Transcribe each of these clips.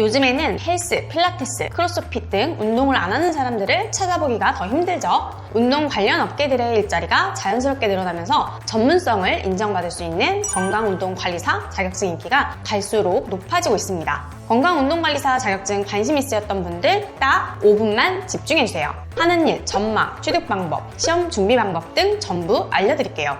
요즘에는 헬스, 필라테스, 크로스핏 등 운동을 안 하는 사람들을 찾아보기가 더 힘들죠. 운동 관련 업계들의 일자리가 자연스럽게 늘어나면서 전문성을 인정받을 수 있는 건강운동관리사 자격증 인기가 갈수록 높아지고 있습니다. 건강운동관리사 자격증 관심 있으셨던 분들 딱 5분만 집중해주세요. 하는 일, 전망, 취득 방법, 시험 준비 방법 등 전부 알려드릴게요.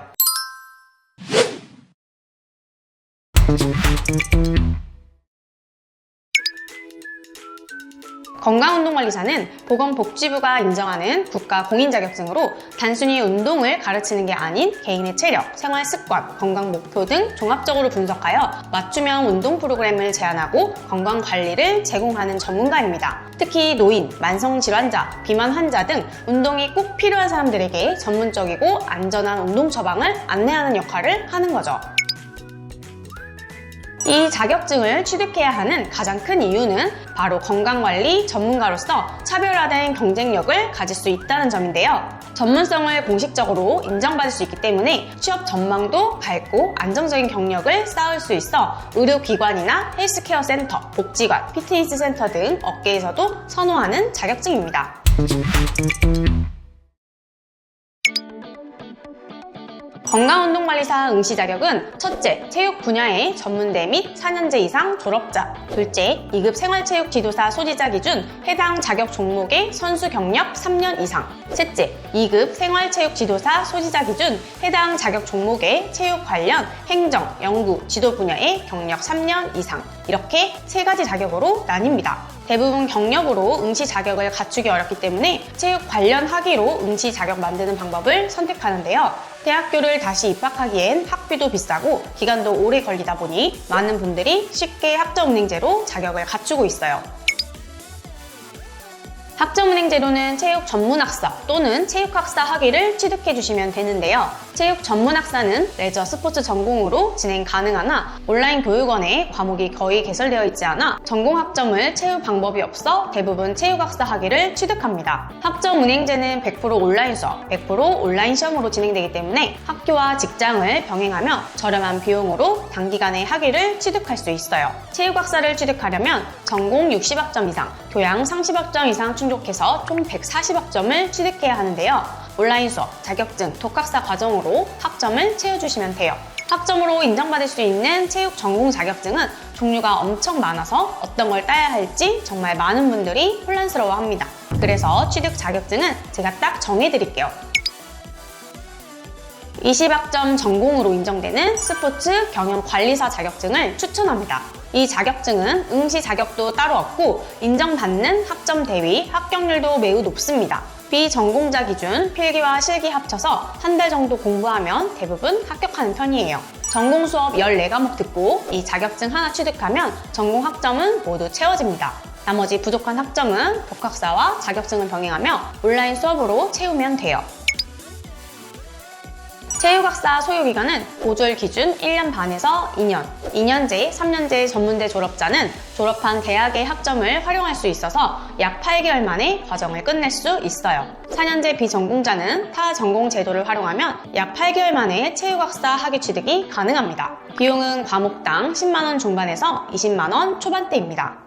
건강운동관리사는 보건복지부가 인정하는 국가 공인 자격증으로 단순히 운동을 가르치는 게 아닌 개인의 체력, 생활 습관, 건강 목표 등 종합적으로 분석하여 맞춤형 운동 프로그램을 제안하고 건강 관리를 제공하는 전문가입니다. 특히 노인, 만성 질환자, 비만 환자 등 운동이 꼭 필요한 사람들에게 전문적이고 안전한 운동 처방을 안내하는 역할을 하는 거죠. 이 자격증을 취득해야 하는 가장 큰 이유는 바로 건강관리 전문가로서 차별화된 경쟁력을 가질 수 있다는 점인데요. 전문성을 공식적으로 인정받을 수 있기 때문에 취업 전망도 밝고 안정적인 경력을 쌓을 수 있어 의료기관이나 헬스케어 센터, 복지관, 피트니스 센터 등 업계에서도 선호하는 자격증입니다. 건강운동관리사 응시 자격은 첫째, 체육 분야의 전문대 및 4년제 이상 졸업자. 둘째, 2급 생활체육 지도사 소지자 기준 해당 자격 종목의 선수 경력 3년 이상. 셋째, 2급 생활체육 지도사 소지자 기준 해당 자격 종목의 체육 관련 행정, 연구, 지도 분야의 경력 3년 이상. 이렇게 세 가지 자격으로 나뉩니다. 대부분 경력으로 응시 자격을 갖추기 어렵기 때문에 체육 관련 학위로 응시 자격 만드는 방법을 선택하는데요. 대학교를 다시 입학하기엔 학비도 비싸고 기간도 오래 걸리다 보니 많은 분들이 쉽게 학점은행제로 자격을 갖추고 있어요. 학점은행 제로는 체육 전문학사 또는 체육학사 학위를 취득해 주시면 되는데요. 체육 전문 학사는 레저 스포츠 전공으로 진행 가능하나 온라인 교육원에 과목이 거의 개설되어 있지 않아 전공 학점을 채울 방법이 없어 대부분 체육학사 학위를 취득합니다. 학점은행제는 100% 온라인 수업, 100% 온라인 시험으로 진행되기 때문에 학교와 직장을 병행하며 저렴한 비용으로 단기간에 학위를 취득할 수 있어요. 체육학사를 취득하려면 전공 60학점 이상, 교양 30학점 이상 충족해서 총 140학점을 취득해야 하는데요. 온라인 수업, 자격증, 독학사 과정으로 학점을 채워주시면 돼요. 학점으로 인정받을 수 있는 체육 전공 자격증은 종류가 엄청 많아서 어떤 걸 따야 할지 정말 많은 분들이 혼란스러워 합니다. 그래서 취득 자격증은 제가 딱 정해드릴게요. 20학점 전공으로 인정되는 스포츠 경영 관리사 자격증을 추천합니다. 이 자격증은 응시 자격도 따로 없고 인정받는 학점 대위, 합격률도 매우 높습니다. 비전공자 기준 필기와 실기 합쳐서 한 달 정도 공부하면 대부분 합격하는 편이에요. 전공 수업 14과목 듣고 이 자격증 하나 취득하면 전공 학점은 모두 채워집니다. 나머지 부족한 학점은 독학사와 자격증을 병행하며 온라인 수업으로 채우면 돼요. 체육학사 소요기간은 고졸 기준 1년 반에서 2년, 2년제, 3년제 전문대 졸업자는 졸업한 대학의 학점을 활용할 수 있어서 약 8개월 만에 과정을 끝낼 수 있어요. 4년제 비전공자는 타 전공 제도를 활용하면 약 8개월 만에 체육학사 학위 취득이 가능합니다. 비용은 과목당 10만원 중반에서 20만원 초반대입니다.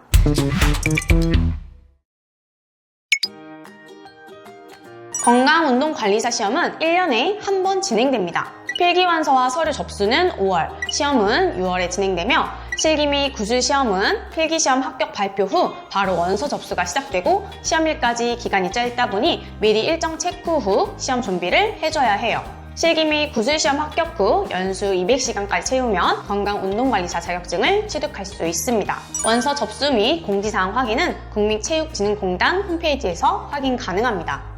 건강운동관리사 시험은 1년에 한 번 진행됩니다. 필기완서와 서류 접수는 5월, 시험은 6월에 진행되며 실기 및 구술 시험은 필기시험 합격 발표 후 바로 원서 접수가 시작되고 시험일까지 기간이 짧다 보니 미리 일정 체크 후 시험 준비를 해줘야 해요. 실기 및 구술 시험 합격 후 연수 200시간까지 채우면 건강운동관리사 자격증을 취득할 수 있습니다. 원서 접수 및 공지사항 확인은 국민체육진흥공단 홈페이지에서 확인 가능합니다.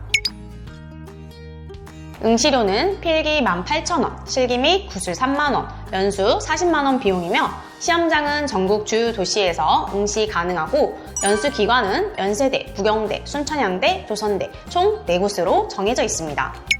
응시료는 필기 18,000원, 실기 및 구술 3만원, 연수 40만원 비용이며 시험장은 전국 주요 도시에서 응시 가능하고 연수 기관은 연세대, 부경대, 순천향대, 조선대 총 4곳으로 정해져 있습니다.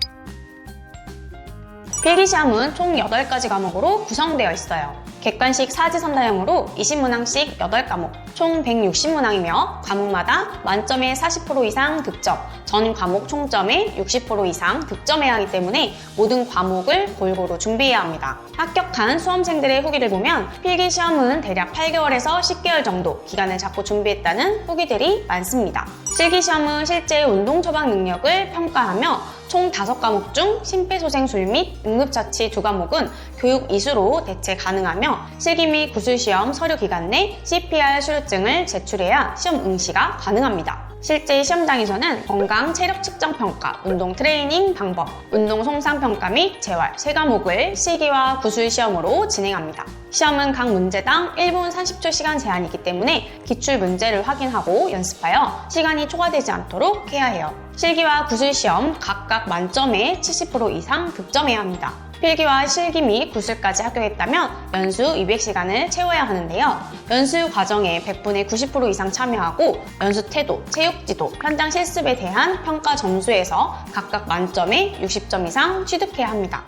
필기시험은 총 8가지 과목으로 구성되어 있어요. 객관식 사지선다형으로 20문항씩 8과목, 총 160문항이며 과목마다 만점에 40% 이상 득점, 전 과목 총점에 60% 이상 득점해야 하기 때문에 모든 과목을 골고루 준비해야 합니다. 합격한 수험생들의 후기를 보면 필기시험은 대략 8개월에서 10개월 정도 기간을 잡고 준비했다는 후기들이 많습니다. 실기시험은 실제 운동 처방 능력을 평가하며 총 5과목 중 심폐소생술 및 응급처치 2과목은 교육 이수로 대체 가능하며 실기 및 구술 시험 서류 기간 내 CPR 수료증을 제출해야 시험 응시가 가능합니다. 실제 시험장에서는 건강 체력 측정 평가, 운동 트레이닝 방법, 운동 송상 평가 및 재활 세 과목을 실기와 구술 시험으로 진행합니다. 시험은 각 문제당 1분 30초 시간 제한이기 때문에 기출 문제를 확인하고 연습하여 시간이 초과되지 않도록 해야 해요. 실기와 구술 시험 각각 만점에 70% 이상 득점해야 합니다. 필기와 실기 및 구술까지 합격했다면 연수 200시간을 채워야 하는데요. 연수 과정에 100분의 90% 이상 참여하고 연수 태도, 체육 지도, 현장 실습에 대한 평가 점수에서 각각 만점에 60점 이상 취득해야 합니다.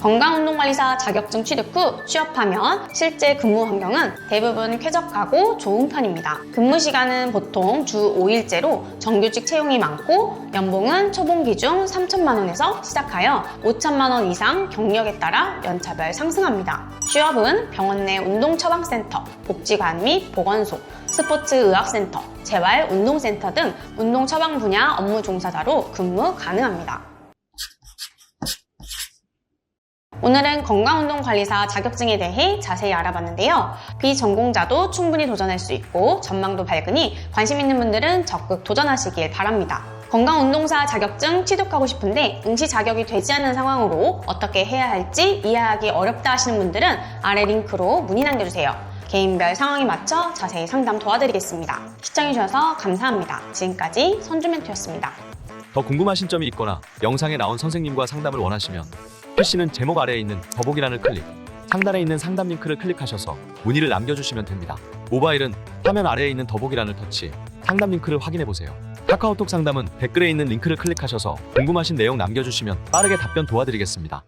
건강운동관리사 자격증 취득 후 취업하면 실제 근무 환경은 대부분 쾌적하고 좋은 편입니다. 근무 시간은 보통 주 5일제로 정규직 채용이 많고 연봉은 초봉 기준 3천만 원에서 시작하여 5천만 원 이상 경력에 따라 연차별 상승합니다. 취업은 병원 내 운동처방센터, 복지관 및 보건소, 스포츠 의학센터, 재활 운동센터 등 운동 처방 분야 업무 종사자로 근무 가능합니다. 오늘은 건강운동관리사 자격증에 대해 자세히 알아봤는데요. 비전공자도 충분히 도전할 수 있고 전망도 밝으니 관심 있는 분들은 적극 도전하시길 바랍니다. 건강운동사 자격증 취득하고 싶은데 응시 자격이 되지 않는 상황으로 어떻게 해야 할지 이해하기 어렵다 하시는 분들은 아래 링크로 문의 남겨주세요. 개인별 상황에 맞춰 자세히 상담 도와드리겠습니다. 시청해주셔서 감사합니다. 지금까지 선주멘토였습니다. 더 궁금하신 점이 있거나 영상에 나온 선생님과 상담을 원하시면 PC는 제목 아래에 있는 더보기란을 클릭, 상단에 있는 상담 링크를 클릭하셔서 문의를 남겨주시면 됩니다. 모바일은 화면 아래에 있는 더보기란을 터치, 상담 링크를 확인해 보세요. 카카오톡 상담은 댓글에 있는 링크를 클릭하셔서 궁금하신 내용 남겨주시면 빠르게 답변 도와드리겠습니다.